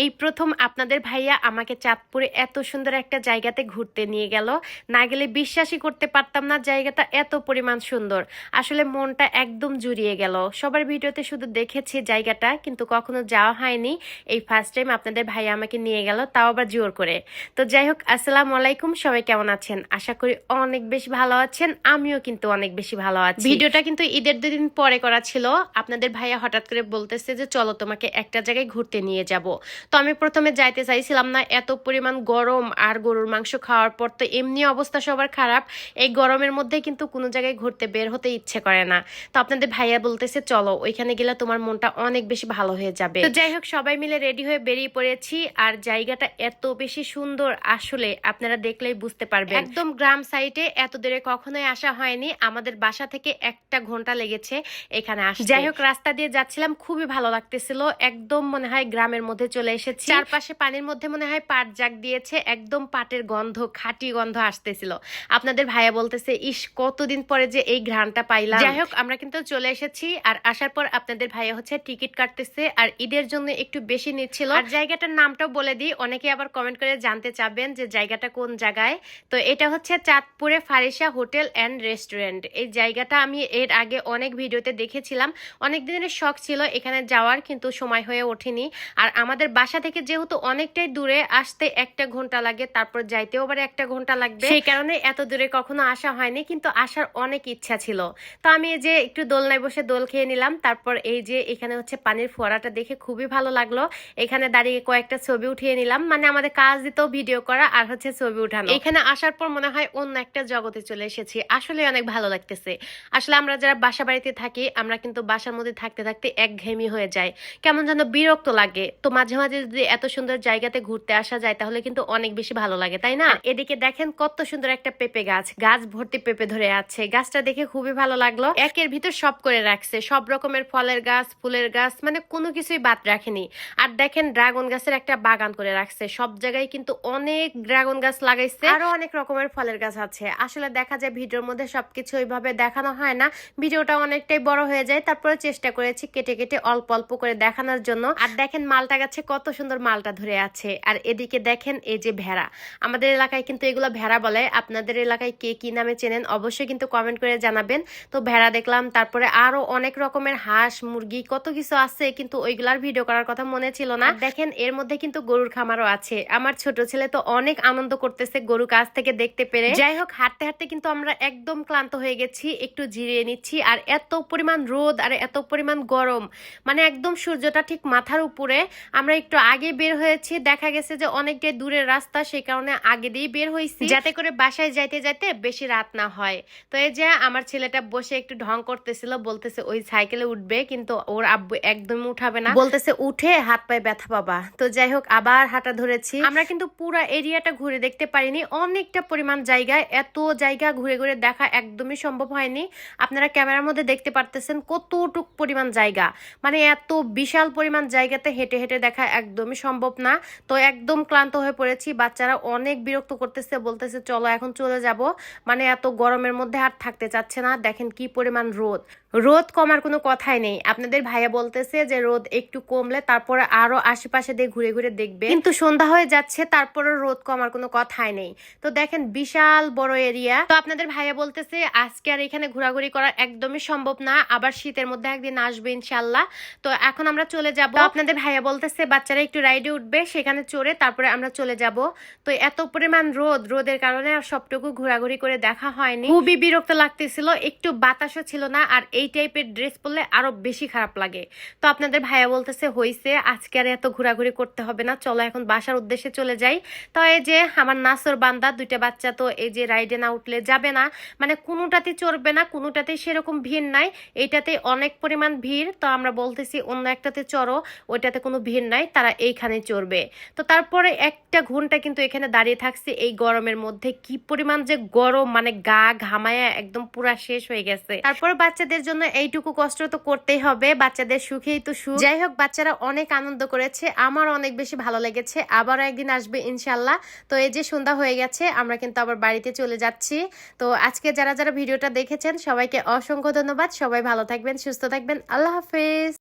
এই প্রথম আপনাদের ভাইয়া আমাকে চাঁদপুরে এত সুন্দর একটা জায়গাতে ঘুরতে নিয়ে গেল। না গেলে বিশ্বাসই করতে পারতাম না জায়গাটা এত পরিমাণ সুন্দর। আসলে মনটা একদম জুড়িয়ে গেল। সবার ভিডিওতে শুধু দেখেছি জায়গাটা, কিন্তু কখনো যাওয়া হয়নি। এই ফার্স্ট টাইম আপনাদের ভাইয়া আমাকে নিয়ে গেল, তাও আবার জোর করে। তো যাই হোক, আসসালামু আলাইকুম, সবাই কেমন আছেন? আশা করি অনেক বেশি ভালো আছেন, আমিও কিন্তু অনেক বেশি ভালো আছি। ভিডিওটা কিন্তু ঈদের দুদিন পরে করা ছিল। আপনাদের ভাইয়া হঠাৎ করে বলতেছে যে, চলো তোমাকে একটা জায়গায় ঘুরতে নিয়ে যাব। তো আমি প্রথমে যাইতে চাইছিলাম না, এত পরিমাণ গরম আর গরুর মাংস খাওয়ার পর তো এমনি অবস্থা সবার খারাপ। এই গরমের মধ্যে কিন্তু কোনো জায়গায় ঘুরতে বের হতে ইচ্ছে করে না। তো আপনাদের ভাইয়া বলতেছে, চলো, ওইখানে গেলে তোমার মনটা অনেক বেশি ভালো হয়ে যাবে। তো যাই হোক, সবাই মিলে রেডি হয়ে বেরিয়ে পড়েছি। আর জায়গাটা এত বেশি সুন্দর, আসলে আপনারা দেখলেই বুঝতে পারবেন। একদম গ্রাম সাইডে এত দূরে কখনোই আসা হয়নি। আমাদের বাসা থেকে একটা ঘণ্টা লেগেছে এখানে আসতে। যাই হোক, রাস্তা দিয়ে যাচ্ছিলাম, খুবই ভালো লাগতেছিল। একদম মনে হয় গ্রামের মধ্যে চলে এসেছি। চারপাশে পানির মধ্যে মনে হয় পাট জাগ দিয়েছে একদম পাটের গন্ধ খাঁটি গন্ধ আসতেছিল। আপনাদের ভাইয়া বলতেছে ইস কতদিন পরে যে এই ঘ্রাণটা পাইলাম। যাই হোক আমরা কিন্তু চলে এসেছি আর আসার পর আপনাদের ভাইয়া হচ্ছে টিকিট কাটতেছে আর ঈদের জন্য একটু বেশি নিচ্ছিল। আর জায়গাটার নামটাও বলে দিই অনেকে আবার কমেন্ট করে জানতে চাবেন যে জায়গাটা কোন জায়গায়। তো এটা হচ্ছে চাঁদপুরে ফারিসা হোটেল অ্যান্ড রেস্টুরেন্ট। এই জায়গাটা আমি এর আগে অনেক ভিডিওতে দেখেছিলাম। অনেক দিনের শখ ছিল এখানে যাওয়ার কিন্তু সময় হয়ে ওঠেনি। আর আমাদের বাসা থেকে যেহেতু অনেকটাই দূরে আসতে একটা ঘণ্টা লাগে তারপর যাইতেও আবার একটা ঘণ্টা লাগবে। সেই কারণে এত দূরে কখনো আসা হয়নি কিন্তু আসার অনেক ইচ্ছা ছিল। তো আমি এই যে একটু দোলনায় বসে দোল খেয়ে নিলাম তারপর এই যে এখানে হচ্ছে পানির ফোয়ারাটা দেখে খুবই ভালো লাগল। এখানে দাঁড়িয়ে কয়েকটা ছবি উঠিয়ে নিলাম মানে আমাদের কাজ দিতেও ভিডিও করা আর হচ্ছে ছবি উঠানো। এখানে আসার পর মনে হয় অন্য একটা জগতে চলে এসেছি আসলে অনেক ভালো লাগতেছে। আসলে আমরা যারা বাসা বাড়িতে থাকি আমরা কিন্তু বাসার মধ্যে থাকতে থাকতে একঘেয়েমি হয়ে যায় কেমন যেন বিরক্ত লাগে। তো মাঝে মাঝে যদি এত সুন্দর জায়গাতে ঘুরতে আসা যায়, তাহলে কিন্তু অনেক বেশি ভালো লাগে, তাই না? এদিকে দেখেন কত সুন্দর একটা পেঁপে গাছ। গাছ ভর্তি পেঁপে ধরে আছে। গাছটা দেখে খুবই ভালো লাগল। একের ভিতর সব করে রাখছে। সব রকমের ফলের গাছ, ফুলের গাছ মানে কোনো কিছুই বাদ রাখেনি। আর দেখেন ড্রাগন গাছের একটা বাগান করে রাখছে। সব জায়গায় কিন্তু অনেক ড্রাগন গাছ লাগাইছে। আরও অনেক রকমের ফলের গাছ আছে। আসলে দেখা যায় ভিডিওর মধ্যে সবকিছু ওইভাবে দেখানো হয় না। ভিডিওটা অনেকটাই বড় হয়ে যায়। তারপরে চেষ্টা করেছি কেটে কেটে অল্প অল্প করে দেখানোর জন্য। আর দেখেন মালটা গাছে কত সুন্দর মালটা ধরে আছে। আর এদিকে দেখেন এই যে ভেড়া। আমাদের এলাকায় কিন্তু এগুলো ভেড়া বলে। আপনাদের এলাকায় কে কি নামে চেনেন অবশ্যই কিন্তু কমেন্ট করে জানাবেন। তো ভেড়া দেখলাম, তারপরে আরও অনেক রকমের হাঁস, মুরগি, কত কিছু আছে, কিন্তু ওইগুলার ভিডিও করার কথা মনে ছিল না। দেখেন, এর মধ্যে কিন্তু গরুর খামারও আছে। আমার ছোট ছেলে তো অনেক আনন্দ করতেছে গরু কাছ থেকে দেখতে পেরে। যাই হোক, হাঁটতে হাঁটতে কিন্তু আমরা একদম ক্লান্ত হয়ে গেছি। একটু জিরিয়ে নিচ্ছি। আর এত পরিমাণ রোদ আর এত পরিমাণ গরম মানে একদম সূর্যটা ঠিক মাথার উপরে। আমরা আগে বের হয়েছি দেখা গেছে যে অনেকটাই দূরের রাস্তা সেই কারণে আগে দিয়ে বের হয়েছি যাতে করে বাসায় যাইতে যাইতে বেশি রাত না হয়। তো এই যে আমার ছেলেটা বসে একটু ঢং করতেছিল বলতেছে ওই সাইকেলে উঠবে কিন্তু ওর আব্বু একদমই উঠাবে না। বলতেছে উঠে হাত পায়ে ব্যথা পাবা। তো যাই হোক আবার হাঁটা ধরেছি। আমরা কিন্তু পুরা এরিয়াটা ঘুরে দেখতে পারিনি। অনেকটা পরিমাণ জায়গায় এত জায়গা ঘুরে ঘুরে দেখা একদমই সম্ভব হয়নি। আপনারা ক্যামেরার মধ্যে দেখতে পারতেছেন কতটুক পরিমাণ জায়গা। মানে এত বিশাল পরিমাণ জায়গাতে হেঁটে হেঁটে দেখা একদমই সম্ভব না। তো একদম ক্লান্ত হয়ে পড়েছি। বাচ্চারা অনেক বিরক্ত করতেছে, বলতেছে, চলো, এখন চলে যাব। মানে এত গরমের মধ্যে আর থাকতে চাচ্ছে না। দেখেন কি পরিমাণ রোদ। রোদ কমার কোনো কথাই নেই। আপনাদের ভাইয়া বলতেছে যে রোদ একটু কমলে তারপরে আরও আশেপাশে দিয়ে ঘুরে ঘুরে দেখবে। কিন্তু সন্ধ্যা হয়ে যাচ্ছে তারপরে রোদ কমার কোনো কথাই নেই। তো দেখেন বিশাল বড় এরিয়া। তো আপনাদের ভাইয়া বলতেছে, আজকে আর এখানে ঘোরাঘুরি করা একদমই সম্ভব না। আবার শীতের মধ্যে একদিন আসবে ইনশাল্লাহ তো এখন আমরা চলে যাব। আপনাদের ভাইয়া বলতেছে, বাচ্চারা একটু রাইডে উঠবে, সেখানে চড়ে তারপরে আমরা চলে যাব। তো এত পরিমাণ রোদ, রোদের কারণে আর সবটুকু ঘোরাঘুরি করে দেখা হয়নি। খুবই বিরক্ত লাগতেছিল, একটু বাতাসও ছিল না, আর এই টাইপের ড্রেস পরলে আরও বেশি খারাপ লাগে। তো আপনাদের ভাইয়া বলতেছে, হইছে, আজকে আর এত ঘোরাঘুরি করতে হবে না, চলো এখন বাসার উদ্দেশ্যে চলে যাই। তো এই যে আমার নাসর বান্দা, দুইটা বাচ্চা, তো এই যে রাইডে না উঠলে যাবে না। মানে কোনোটাতে চড়বে না, কোনোটাতে সেরকম ভিড় নাই। এইটাতে অনেক পরিমাণ ভিড়। তো আমরা বলতেছি, অন্য একটাতে চড়ো, ওইটাতে কোনো ভিড় নাই, তারা এইখানে চড়বে। তো তারপরে একটা ঘণ্টা কিন্তু এখানে দাঁড়িয়ে থাকছে এই গরমের মধ্যে। কি পরিমাণ যে গরম মানে গা ঘামায়া একদম পুরা শেষ হয়ে গেছে। তারপরে বাচ্চাদের জন্য এইটুকু কষ্ট তো করতেই হবে, বাচ্চাদের সুখেই তো সুখ। যাই হোক, বাচ্চারা অনেক আনন্দ করেছে, আমার অনেক বেশি ভালো লেগেছে, আবারও একদিন আসবে ইনশাল্লাহ। তো এই যে সন্ধ্যা হয়ে গেছে, আমরা কিন্তু আবার বাড়িতে চলে যাচ্ছি। তো আজকে যারা যারা ভিডিওটা দেখেছেন, সবাইকে অসংখ্য ধন্যবাদ, সবাই ভালো থাকবেন, সুস্থ থাকবেন, আল্লাহ হাফেজ।